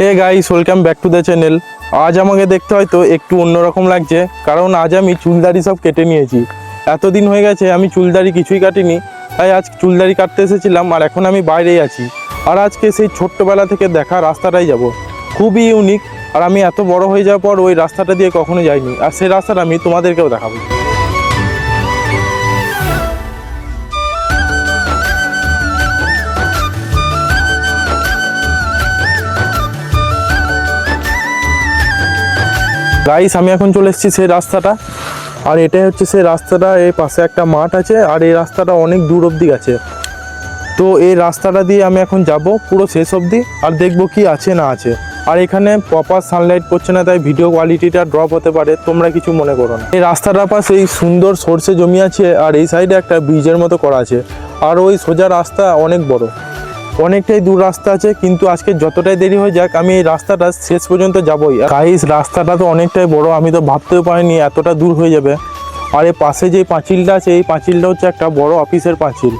Hey guys welcome back to the channel আজ আমাকে দেখতে হয়তো একটু অন্যরকম লাগছে, কারণ আজ আমি চুলদাড়ি সব কেটে নিয়েছি। এতদিন হয়ে গেছে, আমি চুলদাড়ি কিছুই কাটিনি, তাই আজ চুলদাড়ি কাটতে এসেছিলাম আর এখন আমি বাইরেই আছি। আর আজকে সেই ছোট্টবেলা থেকে দেখা রাস্তাটাই যাব। খুবই ইউনিক আর আমি এত বড় হয়ে যাওয়ার পর ওই রাস্তাটা দিয়ে কখনো যাইনি। আর সেই রাস্তাটা আমি তোমাদেরকেও দেখাবো। গাইস আমি এখন চলে এসেছি সেই রাস্তাটা। আর এটাই হচ্ছে সেই রাস্তাটা, এই পাশে একটা মাঠ আছে, আর এই রাস্তাটা অনেক দূর অবধি আছে তো এই রাস্তাটা দিয়ে আমি এখন যাব, পুরো শেষ অবধি, আর দেখব কি আছে না আছে। আর এখানে প্রপার সানলাইট পড়ছে না, তাই ভিডিও কোয়ালিটিটা ড্রপ হতে পারে, তোমরা কিছু মনে করো না। এই রাস্তাটার পাশে এই সুন্দর সর্ষে জমি আছে, আর এই সাইডে একটা ব্রিজের মতো করা আছে। আর ওই সোজা রাস্তা অনেক বড়। অনেকটাই দূর রাস্তা আছে, কিন্তু আজকে যতটাই দেরি হয়ে যাক, আমি এই রাস্তাটা শেষ পর্যন্ত যাবই। গাইস রাস্তাটা তো অনেকটাই বড়, আমি তো ভাবতেও পারিনি এতটা দূর হয়ে যাবে। আর এর পাশে যে পাঁচিলটা আছে, এই পাঁচিলটা হচ্ছে একটা বড় অফিসের পাঁচিল।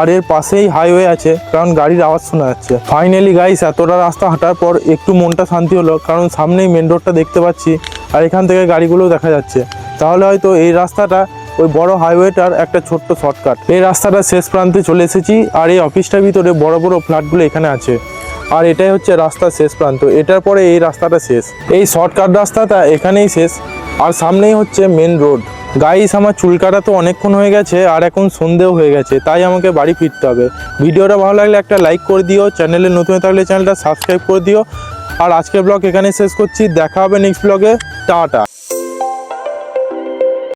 আর এর পাশেই হাইওয়ে আছে, কারণ গাড়ির আওয়াজ শোনা যাচ্ছে। ফাইনালি গাইস এতটা রাস্তা হাঁটার পর একটু মনটা শান্তি হলো, কারণ সামনেই মেন রোডটা দেখতে পাচ্ছি, আর এখান থেকে গাড়িগুলোও দেখা যাচ্ছে। তাহলে হয়তো এই রাস্তাটা ওই বড় হাইওয়েটার একটা ছোট্ট শর্টকাট। এই রাস্তাটা শেষ প্রান্তে চলে এসেছি আর এই অফিসটার ভিতরে বড় বড় ফ্ল্যাটগুলো এখানে আছে। আর এটাই হচ্ছে রাস্তার শেষ প্রান্ত। এটার পরে এই রাস্তাটা শেষ। এই শর্টকাট রাস্তাটা এখানেই শেষ। আর সামনেই হচ্ছে মেন রোড গাইস আমার চুল কাটা তো অনেকক্ষণ হয়ে গেছে আর এখন সন্ধেও হয়ে গেছে, তাই আমাকে বাড়ি ফিরতে হবে। ভিডিওটা ভালো লাগলে একটা লাইক করে দিও, চ্যানেলে নতুন হয়ে থাকলে চ্যানেলটা সাবস্ক্রাইব করে দিও। আর আজকের ব্লগ এখানে শেষ করছি। দেখা হবে নেক্সট ব্লগে টাটা।